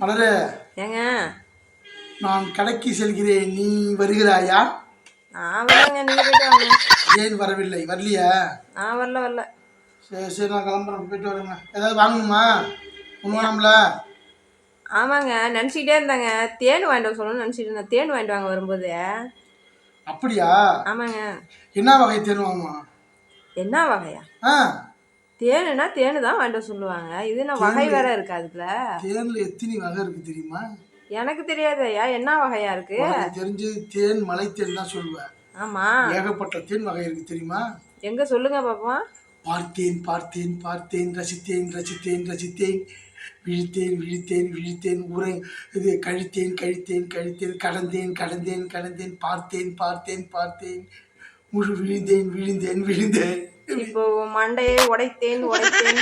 மலரே ஏங்க. நான் கடைக்கு செல்கிறேன். நீ வருகிறாயா? நான் வரலங்க நீங்கள் போயிட்டு வாங்க. ஏன் வரவில்லை? வரலையா? நான் வரல வரல. சரி சரி நான் கிளம்புறேன். போயிட்டு வரேங்க. ஏதாவது வாங்கணுமா? ஒன்று வேணாம்ல? ஆமாங்க நினச்சிக்கிட்டே இருந்தாங்க. தேன் வாங்கிட்டு வர சொல்லணும்னு நினச்சிட்டு இருந்தேன். தேன் வாங்கிட்டு வாங்க வரும்போது. அப்படியா? ஆமாங்க. என்ன வகை தேன் வாங்குமா என்ன வகையா? ஆ. தேனுனா தேனு தான் வர சொல்லுவாங்க. இது என்ன வகை வேற இருக்கு அதுக்குள்ள? தேனில் எத்தனை வகை இருக்கு தெரியுமா? எனக்கு தெரியாது ஐயா. என்ன வகையா இருக்கு? தெரிஞ்சு தேன் மலை தேன் தான் சொல்லுவேன் ஆமா. ஏகப்பட்ட தேன் வகை இருக்கு தெரியுமா? எங்க சொல்லுங்க பாப்போம். பார்த்தேன் பார்த்தேன் பார்த்தேன் ரசித்தேன் ரசித்தேன் ரசித்தேன். விழித்தேன் விழித்தேன் விழித்தேன் உரை இது கழித்தேன் கழித்தேன் கழித்தேன் கடந்தேன் கடந்தேன் கடந்தேன் பார்த்தேன் பார்த்தேன் பார்த்தேன். முழு விழுந்தேன் விழுந்தேன் விழுந்தேன். இப்போ மண்டையை உடைத்தேன் உடைத்தேன்.